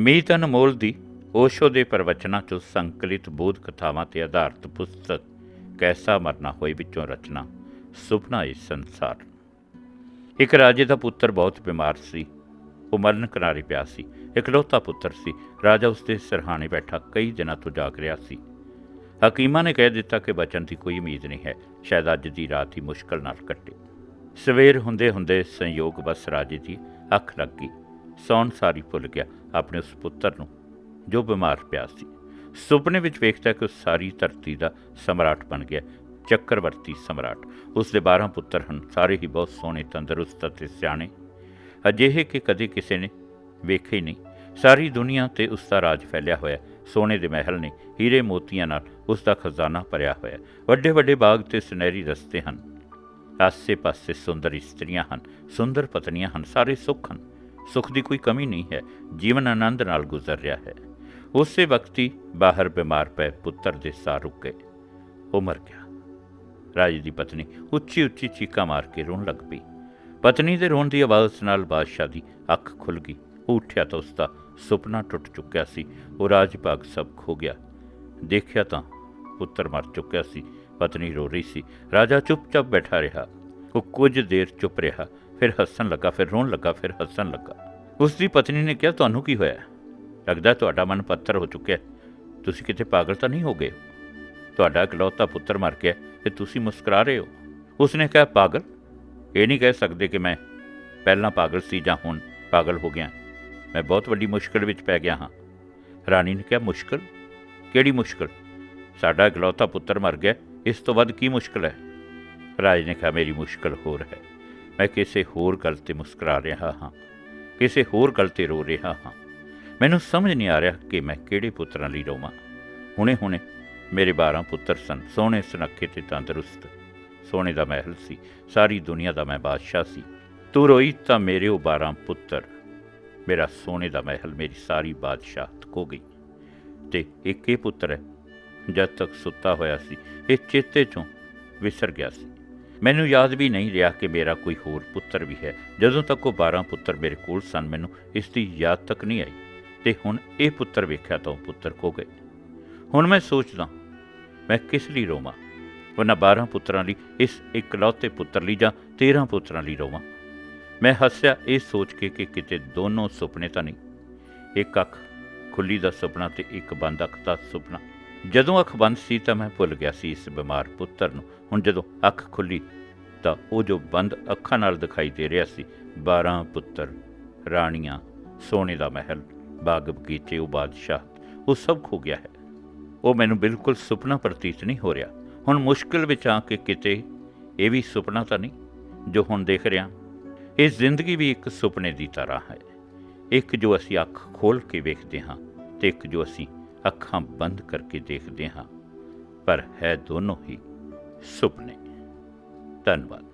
ਮੀਤ ਅਨਮੋਲ ਦੀ ਓਸ਼ੋ ਦੇ ਪ੍ਰਵਚਨਾਂ ਚੋਂ ਸੰਕਲਿਤ ਬੋਧ ਕਥਾਵਾਂ ਤੇ ਆਧਾਰਿਤ ਪੁਸਤਕ ਕੈਸਾ ਮਰਨਾ ਹੋਏ ਵਿੱਚੋਂ ਰਚਨਾ, ਸੁਪਨਾ ਇਸ ਸੰਸਾਰ। ਇੱਕ ਰਾਜੇ ਦਾ ਪੁੱਤਰ ਬਹੁਤ ਬਿਮਾਰ ਸੀ, ਉਹ ਮਰਨ ਕਿਨਾਰੇ ਪਿਆ ਸੀ, ਇਕਲੌਤਾ ਪੁੱਤਰ ਸੀ, ਰਾਜਾ ਉਸ ਦੇ ਸਿਰਹਾਣੇ ਬੈਠਾ ਕਈ ਦਿਨਾਂ ਤੋਂ ਜਾਗ ਰਿਹਾ ਸੀ। ਹਕੀਮਾਂ ਨੇ ਕਹਿ ਦਿੱਤਾ ਕਿ ਬਚਣ ਦੀ ਕੋਈ ਉਮੀਦ ਨਹੀਂ ਹੈ, ਸ਼ਾਇਦ ਅੱਜ ਦੀ ਰਾਤ ਹੀ ਮੁਸ਼ਕਲ ਨਾਲ ਕੱਟੇ। ਸਵੇਰ ਹੁੰਦੇ ਹੁੰਦੇ ਸੰਯੋਗ ਬਸ ਰਾਜੇ ਦੀ ਅੱਖ ਲੱਗ ਗਈ, ਸੌਣ ਸਾਰੀ ਭੁੱਲ ਗਿਆ ਆਪਣੇ ਉਸ ਪੁੱਤਰ ਨੂੰ, ਜੋ ਬਿਮਾਰ ਪਿਆ ਸੀ। ਸੁਪਨੇ ਵਿੱਚ ਵੇਖਦਾ ਕਿ ਉਹ ਸਾਰੀ ਧਰਤੀ ਦਾ ਸਮਰਾਟ ਬਣ ਗਿਆ, ਚੱਕਰਵਰਤੀ ਸਮਰਾਟ। ਉਸ ਦੇ 12 ਪੁੱਤਰ ਹਨ, ਸਾਰੇ ਹੀ ਬਹੁਤ ਸੋਹਣੇ, ਤੰਦਰੁਸਤ ਅਤੇ ਸਿਆਣੇ। ਅਜਿਹੇ ਕਿ ਕਦੇ ਕਿਸੇ ਨੇ ਵੇਖੇ ਹੀ ਨਹੀਂ। ਸਾਰੀ ਦੁਨੀਆ ਤੇ ਉਸ ਦਾ ਰਾਜ ਫੈਲਿਆ ਹੋਇਆ, ਸੋਨੇ ਦੇ ਮਹਿਲ ਨੇ, ਹੀਰੇ ਮੋਤੀਆਂ ਨਾਲ ਉਸ ਦਾ ਖਜ਼ਾਨਾ ਭਰਿਆ ਹੋਇਆ। ਵੱਡੇ ਵੱਡੇ ਬਾਗ ਤੇ ਸੁਨਹਿਰੀ ਰਸਤੇ ਹਨ। ਆਸੇ-ਪਾਸੇ ਸੁੰਦਰ ਇਸਤਰੀਆਂ ਹਨ, ਸੁੰਦਰ ਪਤਨੀਆਂ ਹਨ, ਸਾਰੇ ਸੁੱਖ ਹਨ। ਸੁੱਖ ਦੀ ਕੋਈ ਕਮੀ ਨਹੀਂ ਹੈ, ਜੀਵਨ ਆਨੰਦ ਨਾਲ ਗੁਜ਼ਰ ਰਿਹਾ ਹੈ। ਉਸੇ ਵਕਤ ਹੀ ਬਾਹਰ ਬਿਮਾਰ ਪਏ ਪੁੱਤਰ ਦੇ ਸਾਹ ਰੁਕ। ਉਹ ਮਰ ਗਿਆ। ਰਾਜੇ ਦੀ ਪਤਨੀ ਉੱਚੀ ਉੱਚੀ ਚੀਕਾਂ ਮਾਰ ਕੇ ਰੋਣ ਲੱਗ ਪਈ। ਪਤਨੀ ਦੇ ਰੋਣ ਦੀ ਆਵਾਜ਼ ਨਾਲ ਬਾਦਸ਼ਾਹ ਦੀ ਅੱਖ ਖੁੱਲ ਗਈ। ਉਹ ਉੱਠਿਆ ਤਾਂ ਉਸ ਦਾ ਸੁਪਨਾ ਟੁੱਟ ਚੁੱਕਿਆ ਸੀ। ਉਹ ਰਾਜ ਭਾਗ ਸਭ ਖੋ ਗਿਆ। ਦੇਖਿਆ ਤਾਂ ਪੁੱਤਰ ਮਰ ਚੁੱਕਿਆ ਸੀ। ਪਤਨੀ ਰੋ ਰਹੀ ਸੀ। ਰਾਜਾ ਚੁੱਪਚਾਪ ਬੈਠਾ ਰਿਹਾ। ਉਹ ਕੁਝ ਦੇਰ ਚੁੱਪ ਰਿਹਾ। ਫਿਰ ਹੱਸਣ ਲੱਗਾ, ਫਿਰ ਰੋਣ ਲੱਗਾ, ਫਿਰ ਹੱਸਣ ਲੱਗਾ। ਉਸ ਦੀ ਪਤਨੀ ਨੇ ਕਿਹਾ, ਤੁਹਾਨੂੰ ਕੀ ਹੋਇਆ? ਲੱਗਦਾ ਤੁਹਾਡਾ ਮਨ ਪੱਥਰ ਹੋ ਚੁੱਕਿਆ ਤੁਸੀਂ ਕਿਤੇ ਪਾਗਲ ਤਾਂ ਨਹੀਂ ਹੋ ਗਏ? ਤੁਹਾਡਾ ਇਕਲੌਤਾ ਪੁੱਤਰ ਮਰ ਗਿਆ ਤੇ ਤੁਸੀਂ ਮੁਸਕਰਾ ਰਹੇ ਹੋ? ਉਸਨੇ ਕਿਹਾ, ਪਾਗਲ? ਇਹ ਨਹੀਂ ਕਹਿ ਸਕਦੇ ਕਿ ਮੈਂ ਪਹਿਲਾਂ ਪਾਗਲ ਸੀ ਜਾਂ ਹੁਣ ਪਾਗਲ ਹੋ ਗਿਆ। ਮੈਂ ਬਹੁਤ ਵੱਡੀ ਮੁਸ਼ਕਲ ਵਿੱਚ ਪੈ ਗਿਆ ਹਾਂ। ਰਾਣੀ ਨੇ ਕਿਹਾ, ਮੁਸ਼ਕਲ? ਕਿਹੜੀ ਮੁਸ਼ਕਲ? ਸਾਡਾ ਇਕਲੌਤਾ ਪੁੱਤਰ ਮਰ ਗਿਆ ਇਸ ਤੋਂ ਵੱਧ ਕੀ ਮੁਸ਼ਕਲ ਹੈ? ਰਾਜ ਨੇ ਕਿਹਾ, ਮੇਰੀ ਮੁਸ਼ਕਲ ਹੋਰ ਹੈ। ਮੈਂ ਕਿਸੇ ਹੋਰ ਗੱਲ ਤੇ ਮੁਸਕਰਾ ਰਿਹਾ ਹਾਂ, ਕਿਸੇ ਹੋਰ ਗੱਲ ਤੇ ਰੋ ਰਿਹਾ ਹਾਂ। ਮੈਨੂੰ ਸਮਝ ਨਹੀਂ ਆ ਰਿਹਾ ਕਿ ਮੈਂ ਕਿਹੜੇ ਪੁੱਤਰਾਂ ਲਈ ਰੋਵਾਂ। ਹੁਣੇ ਹੁਣੇ ਮੇਰੇ 12 ਪੁੱਤਰ ਸਨ, ਸੋਹਣੇ ਸੁਨੱਖੇ ਤੇ ਤੰਦਰੁਸਤ। ਸੋਹਣੇ ਦਾ ਮਹਿਲ ਸੀ, ਸਾਰੀ ਦੁਨੀਆ ਦਾ ਮੈਂ ਬਾਦਸ਼ਾਹ ਸੀ। ਤੂੰ ਰੋਈ ਤਾਂ ਮੇਰੇ ਉਹ 12 ਪੁੱਤਰ। ਮੇਰਾ ਸੋਹਣੇ ਦਾ ਮਹਿਲ, ਮੇਰੀ ਸਾਰੀ ਬਾਦਸ਼ਾਹਤ ਖੋ ਗਈ। ਤੇ ਇੱਕ ਹੀ ਪੁੱਤਰ ਹੈ, ਜਦ ਤੱਕ ਸੁੱਤਾ ਹੋਇਆ ਸੀ, ਇਹ ਚੇਤੇ ਚੋਂ ਵਿਸਰ ਗਿਆ ਸੀ। ਮੈਨੂੰ ਯਾਦ ਵੀ ਨਹੀਂ ਰਿਹਾ ਕਿ ਮੇਰਾ ਕੋਈ ਹੋਰ ਪੁੱਤਰ ਵੀ ਹੈ। ਜਦੋਂ ਤੱਕ ਉਹ 12 ਪੁੱਤਰ ਮੇਰੇ ਕੋਲ ਸਨ, ਮੈਨੂੰ ਇਸ ਦੀ ਯਾਦ ਤੱਕ ਨਹੀਂ ਆਈ ਤੇ ਹੁਣ ਇਹ ਪੁੱਤਰ ਵੇਖਿਆ ਤਾਂ ਉਹ ਪੁੱਤਰ ਖੋ ਗਏ। ਹੁਣ ਮੈਂ ਸੋਚਦਾ, ਮੈਂ ਕਿਸ ਲਈ ਰੋਵਾਂ? ਉਹਨਾਂ 12 ਪੁੱਤਰਾਂ ਲਈ, ਇਸ ਇਕਲੌਤੇ ਪੁੱਤਰ ਲਈ ਜਾਂ 13 ਪੁੱਤਰਾਂ ਲਈ ਰੋਵਾਂ? ਮੈਂ ਹੱਸਿਆ ਇਹ ਸੋਚ ਕੇ ਕਿ ਕਿਤੇ ਦੋਨੋਂ ਸੁਪਨੇ ਤਾਂ ਨਹੀਂ। ਇੱਕ ਅੱਖ ਖੁੱਲੀ ਦਾ ਸੁਪਨਾ ਤੇ ਇੱਕ ਬੰਦ ਅੱਖ ਦਾ ਸੁਪਨਾ। ਜਦੋਂ ਅੱਖ ਬੰਦ ਸੀ ਤਾਂ ਮੈਂ ਭੁੱਲ ਗਿਆ ਸੀ ਇਸ ਬਿਮਾਰ ਪੁੱਤਰ ਨੂੰ। ਹੁਣ ਜਦੋਂ ਅੱਖ ਖੁੱਲੀ ਤਾਂ ਉਹ ਜੋ ਬੰਦ ਅੱਖਾਂ ਨਾਲ ਦਿਖਾਈ ਦੇ ਰਿਹਾ ਸੀ 12 ਪੁੱਤਰ, ਰਾਣੀਆਂ, ਸੋਨੇ ਦਾ ਮਹਿਲ ਬਾਗ ਬਗੀਚੇ ਉਹ ਬਾਦਸ਼ਾਹ, ਉਹ ਸਭ ਖੋ ਗਿਆ ਹੈ। ਉਹ ਮੈਨੂੰ ਬਿਲਕੁਲ ਸੁਪਨਾ ਪ੍ਰਤੀਤ ਨਹੀਂ ਹੋ ਰਿਹਾ। ਹੁਣ ਮੁਸ਼ਕਿਲ ਵਿੱਚ ਆ ਕਿ ਕਿਤੇ ਇਹ ਵੀ ਸੁਪਨਾ ਤਾਂ ਨਹੀਂ, ਜੋ ਹੁਣ ਦੇਖ ਰਿਹਾ। ਇਹ ਜ਼ਿੰਦਗੀ ਵੀ ਇੱਕ ਸੁਪਨੇ ਦੀ ਤਰ੍ਹਾਂ ਹੈ। ਇੱਕ ਜੋ ਅਸੀਂ ਅੱਖ ਖੋਲ ਕੇ ਵੇਖਦੇ ਹਾਂ ਤੇ ਇੱਕ ਜੋ ਅਸੀਂ ਅੱਖਾਂ ਬੰਦ ਕਰਕੇ ਦੇਖਦੇ ਹਾਂ ਪਰ ਹੈ ਦੋਨੋਂ ਹੀ ਸੁਪਨੇ। ਧੰਨਵਾਦ।